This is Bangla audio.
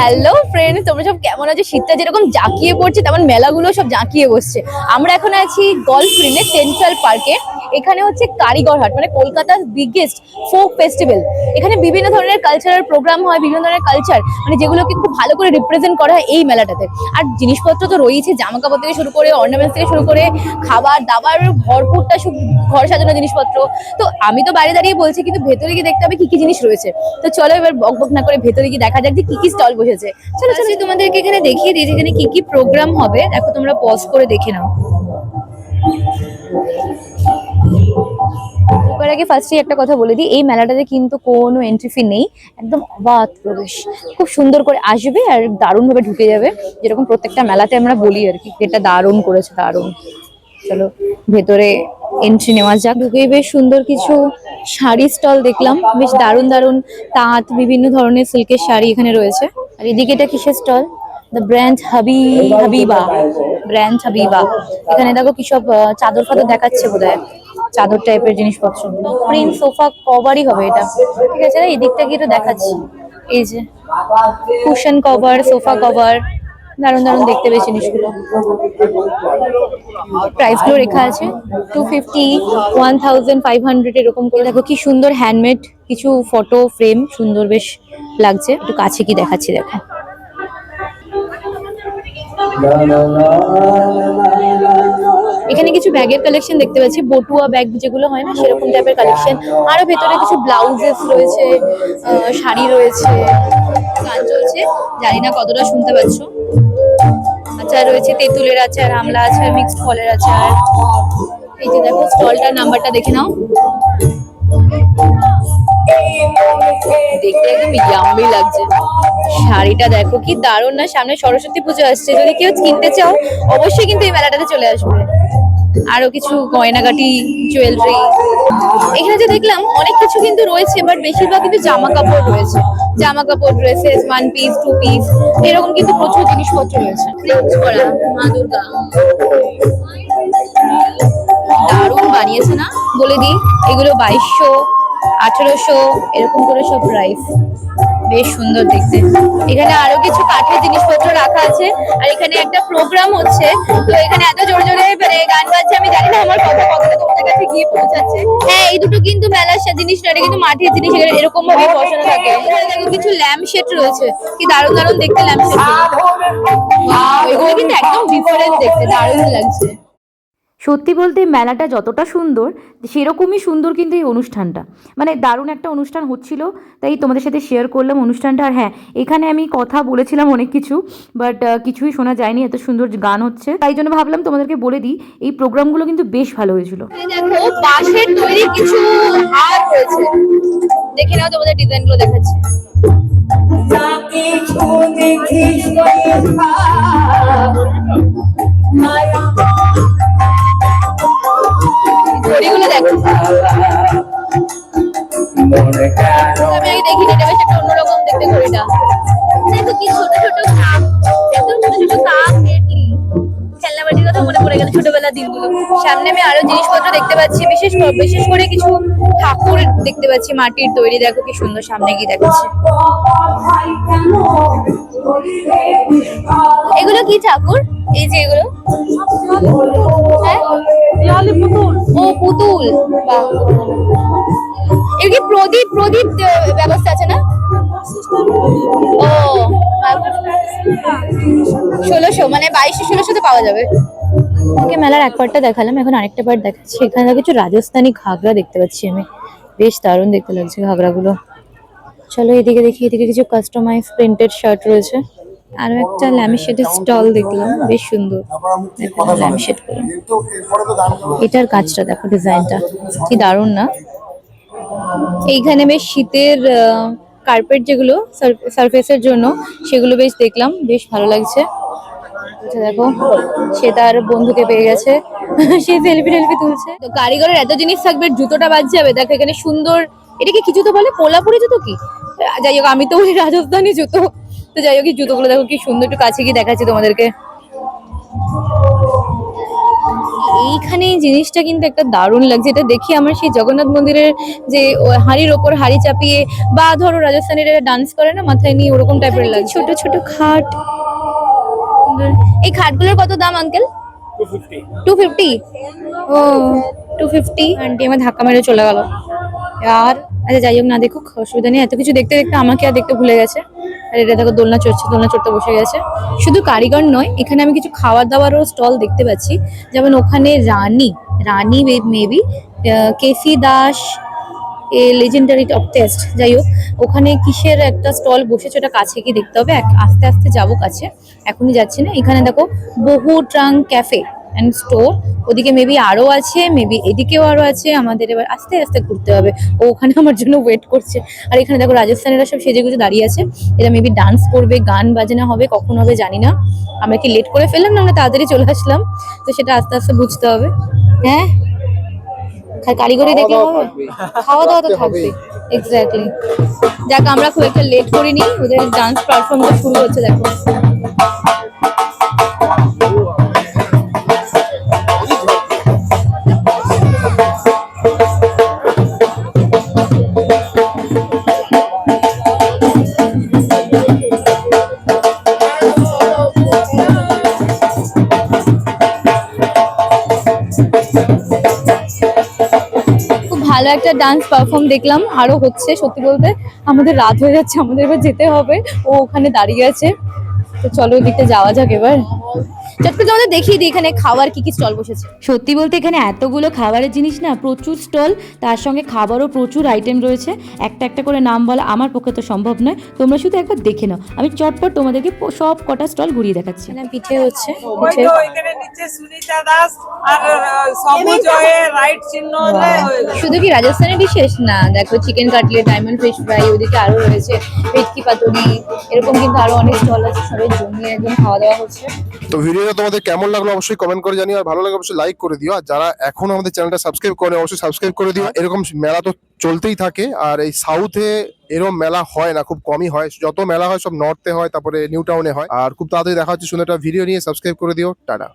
হ্যালো ফ্রেন্ডস তোমরা সব কেমন আছো? শীতটা যেরকম জাঁকিয়ে পড়ছে, তেমন মেলাগুলো সব জাঁকিয়ে বসছে। আমরা এখন আছি গল্ফ রিনে সেন্ট্রাল পার্কে এখানে হচ্ছে কারিগর হাট মানে কলকাতার বিগেস্ট ফোক ফেস্টিভ্যাল এখানে বিভিন্ন ধরনের কালচারাল প্রোগ্রাম হয়, বিভিন্ন ধরনের কালচার মানে যেগুলোকে খুব ভালো করে রিপ্রেজেন্ট করা হয় এই মেলাটাতে। আর জিনিসপত্র তো রয়েছে জামা কাপড় থেকে শুরু করে অর্নামেন্টস থেকে শুরু করে, খাবার দাবার, ভরপুরটা ঘর সাজানো জিনিসপত্র। তো আমি তো বাইরে দাঁড়িয়ে বলছি, কিন্তু ভেতরে গিয়ে দেখতে হবে কি কি জিনিস রয়েছে। তো চলো এবার বক বক না করে ভেতরে গিয়ে দেখা যাক যে কি কি স্টল বসেছে। চলো চলো। তোমাদেরকে এখানে দেখিয়ে যে এখানে কি কি প্রোগ্রাম হবে। দেখো, তোমরা পজ করে দেখে নাও। এবার আগে ফার্স্টে একটা কথা বলে দিই এই মেলাটাতে কিন্তু কোনো এন্ট্রি ফি নেই একদম অবাধ প্রবেশ। খুব সুন্দর করে আসবে আর দারুণ ভাবে ঢুকে যাবে যেরকম প্রত্যেকটা মেলাতে আমরা বলি আর কি এটা দারুণ করেছে দারুণ। চলো ভেতরে এন্ট্রি নেওয়া যাক। ঢুকেই বেশ সুন্দর কিছু শাড়ি স্টল দেখলাম বেশ দারুণ দারুণ তাঁত বিভিন্ন ধরনের সিল্কের শাড়ি এখানে রয়েছে। আর এদিকে এটা কিসের স্টল দ্য ব্র্যান্ড হাবি হাবিবা ব্র্যান্ড হাবিবা এখানে দেখো কি সব আহ, চাদর ফাদর দেখাচ্ছে বোধহয়। চাদর টাইপের জিনিসপত্র। প্রিন্ট সোফা কভারই হবে এটা। ঠিক আছে, এই দিকটা তো দেখাচ্ছি। এই যে কুশন কভার সোফা কভার দারুণ দারুণ দেখতে বেশ জিনিসগুলো। প্রাইসগুলো লেখা আছে two fifty one thousand five hundred এরকম করে। দেখো কি সুন্দর হ্যান্ডমেড কিছু ফটো ফ্রেম সুন্দর বেশ লাগছে। একটু কাছে কি দেখাচ্ছি, দেখো। এখানে কিছু ব্যাগের কালেকশন দেখতে পাচ্ছি, বটুয়া ব্যাগ যেগুলো হয় না, সেরকম টাইপের কালেকশন আরও ভেতরে কিছু ব্লাউজেস রয়েছে শাড়ি রয়েছে, গান চলছে। জানি না কতটা শুনতে পাচ্ছ। আচার রয়েছে তেঁতুলের আচার আমলা আচার মিক্সড ফলের আচার এই যে দেখো স্টলটার নাম্বারটা দেখে নাও। দেখতে একদম ইয়াম্মি লাগছে। শাড়িটা দেখো কি দারুণ না, সামনে সরস্বতী পুজো আসছে। যদি কেউ কিনতে চাও, অবশ্যই কিন্তু এই মেলাটাতে চলে আসবে। আরও কিছু গয়নাগাটি জুয়েলারি এখানে যে দেখলাম, অনেক কিছু কিন্তু রয়েছে বাট বেশিরভাগ কিন্তু জামা কাপড় রয়েছে। জামা কাপড় dresses one piece two piece এরকম কিন্তু প্রচুর জিনিসপত্র রয়েছে। দারুণ বানিয়েছে না? বলে দিই, এগুলো বাইশশো, আঠেরোশো, এরকম করে সব প্রাইস বেশ সুন্দর দেখতে। এখানে আরও কিছু কাঠের রাখা আছে আর এখানে একটা প্রোগ্রাম হচ্ছে। তো এখানে এত জোরে জোরে মানে গান বাজছে আমি জানি না আমার কথা কতটা তোমাদের কাছে গিয়ে পৌঁছাচ্ছে। হ্যাঁ এই দুটো কিন্তু মেলার জিনিস না এটা কিন্তু মাটির জিনিস এখানে এরকম ভাবে বসানো থাকে। এখানে কিছু ল্যাম্প সেট রয়েছে। কি দারুণ দারুণ দেখতে ল্যাম্প সেট এগুলো কিন্তু একদম ডিফারেন্ট দেখতে দারুণ লাগছে। সত্যি বলতে মেলাটা যতটা সুন্দর সেরকমই সুন্দর কিন্তু এই অনুষ্ঠানটা। মানে দারুণ একটা অনুষ্ঠান হচ্ছিল তাই তোমাদের সাথে শেয়ার করলাম অনুষ্ঠানটা। আর হ্যাঁ এখানে আমি কথা বলেছিলাম অনেক কিছু বাট কিছুই শোনা যায়নি এত সুন্দর গান হচ্ছে। তাই জন্য ভাবলাম তোমাদেরকে বলে দিই এই প্রোগ্রামগুলো কিন্তু বেশ ভালো হয়েছিল। এই বাঁশের তৈরি কিছু হার রয়েছে। দেখে নাও তোমাদের ডিজাইনগুলো দেখাচ্ছি ঘড়িগুলো দেখো। আমি আগে দেখিনি। সামনে আমি আরও জিনিসপত্র দেখতে পাচ্ছি, বিশেষ বিশেষ করে কিছু ঠাকুর দেখতে পাচ্ছি, মাটির তৈরি, দেখো কি সুন্দর সামনে গিয়ে দেখাচ্ছি। এগুলো কি ঠাকুর? এই যে এগুলো। হ্যাঁ? ও, পুতুল। এর কি প্রদীপ প্রদীপ ব্যবস্থা আছে না? ও ষোলোশো মানে বাইশশো, ষোলোশোতে পাওয়া যাবে। ওকে মেলার এক পার্টটা দেখালাম, এখন আরেকটা পার্ট দেখাচ্ছি। এখানে কিছু রাজস্থানি ঘাগরা দেখতে পাচ্ছি আমি। বেশ দারুণ দেখতে লাগছে ঘাগরাগুলো। চলো এদিকে দেখি, এদিকে কিছু কাস্টমাইজ প্রিন্টেড শার্ট রয়েছে। আরও একটা ল্যামিশেটের স্টল দেখলাম, বেশ সুন্দর। এটার কাজটা দেখো, ডিজাইনটা। কি দারুণ না? এইখানে বেশ শীতের কার্পেট যেগুলো সারফেসের জন্য, সেগুলো বেশ দেখলাম, বেশ ভালো লাগছে। আচ্ছা দেখো সে তার বন্ধুকে পেয়ে গেছে। সে সেলফি টেলফি তুলছে। তো কারিগরের এত জিনিস থাকবে জুতোটা বাদ যাবে দেখো এখানে সুন্দর এটা কি কি জুতো বলে? কোলাপুরি জুতো কি? যাই হোক আমি তো ওই রাজস্থানি জুতো। তো যাই হোক এই জুতোগুলো দেখো কি সুন্দর একটু কাছে গিয়ে দেখাচ্ছি তোমাদেরকে। এইখানে এই জিনিসটা কিন্তু একটা দারুণ লাগছে। এটা দেখি আমার সেই জগন্নাথ মন্দিরের যে হাড়ির ওপর হাড়ি চাপিয়ে বা ধরো রাজস্থানের ডান্স করে না মাথায় নিয়ে ওরকম টাইপের লাগছে। ছোট ছোট খাট? এই খাটগুলোর কত দাম আঙ্কেল? টু ফিফটি ও টু ফিফটি আন্টি আমার ধাক্কা মেরে চলে গেল। আর আচ্ছা যাই হোক না দেখুক অসুবিধা নেই। এত কিছু দেখতে দেখতে আমাকে আর দেখতে ভুলে গেছে। আর এটা দেখো দোলনা চড়ছে দোলনা চড়তে বসে গেছে। শুধু কারিগর নয় এখানে আমি কিছু খাবার দাবারও স্টল দেখতে পাচ্ছি। যেমন ওখানে Rani Rani maybe K C Das a legendary top taste যাই হোক, ওখানে কিসের একটা স্টল বসেছে ওটা কাছে গিয়ে দেখতে হবে। আস্তে আস্তে যাব কাছে, এখনই যাচ্ছি না। এখানে দেখো, বহু ট্রাং ক্যাফে অ্যান্ড স্টোর ওদিকে মেবি আরও আছে মেবি এদিকেও আরও আছে, আমাদের এবার আস্তে আস্তে ঘুরতে হবে। ও ওখানে আমার জন্য ওয়েট করছে। আর এখানে দেখো, রাজস্থানেরা সব সেজে গুজে দাঁড়িয়ে আছে। এরা মেবি ডান্স করবে, গান বাজনা হবে, কখন হবে জানি না। আমরা কি লেট করে ফেললাম না আমরা তাড়াতাড়ি চলে আসলাম? তো সেটা আস্তে আস্তে বুঝতে হবে। হ্যাঁ? কারিগরি দেখলে হবে? খাওয়া দাওয়া তো থাকবে এক্স্যাক্টলি যাক আমরা খুব একটা লেট করিনি ওদের ডান্স পারফর্মটা শুরু হচ্ছে দেখো। ডান্স পারফর্ম দেখলাম, আরও হচ্ছে, সত্যি বলতে আমাদের রাত হয়ে যাচ্ছে, আমাদের এবার যেতে হবে। ও ওখানে দাঁড়িয়ে আছে। তো চলো ওদিকটা যাওয়া যাক এবার। চট করে তোমাদের দেখিয়ে দিই এখানে খাবার কি কি স্টল বসেছে। সত্যি বলতে এখানে এতগুলো খাবারের জিনিস না প্রচুর স্টল তার সঙ্গে খাবারও প্রচুর আইটেম রয়েছে। একটা একটা করে নাম বলা আমার পক্ষে তো সম্ভব নয় তোমরা শুধু একবার দেখে নাও। আমি চটপট তোমাদেরকে সব কটা স্টল ঘুরিয়ে দেখাচ্ছি। পিঠে হচ্ছে। পিঠে এখানে নিচে সুনিতা দাস আর সবুজ রাইট চিহ্ন হলে গেল। শুধু কি রাজস্থানের বিশেষ? না দেখো chicken cutlet diamond fish fry ওদিকে আরও রয়েছে ভেটকি পাতুরি এরকম কিন্তু আরও অনেক স্টল আছে সবাই জমিয়ে একদম খাওয়া দাওয়া হচ্ছে। তো ভিডিওটা তোমাদের কেমন লাগল অবশ্যই কমেন্ট করে জানিও, আর ভালো লাগে অবশ্যই লাইক করে দিও। আর যারা এখনও আমাদের চ্যানেলটা সাবস্ক্রাইব করে অবশ্যই সাবস্ক্রাইব করে দিও। এরকম মেলা তো চলতেই থাকে, আর এই সাউথে এরকম মেলা হয় না, খুব কমই হয়। যত মেলা হয় সব নর্থে হয়, তারপরে নিউ টাউনে হয়। আর খুব তাড়াতাড়ি দেখা হচ্ছে সুন্দর একটা ভিডিও নিয়ে সাবস্ক্রাইব করে দিও। টাটা।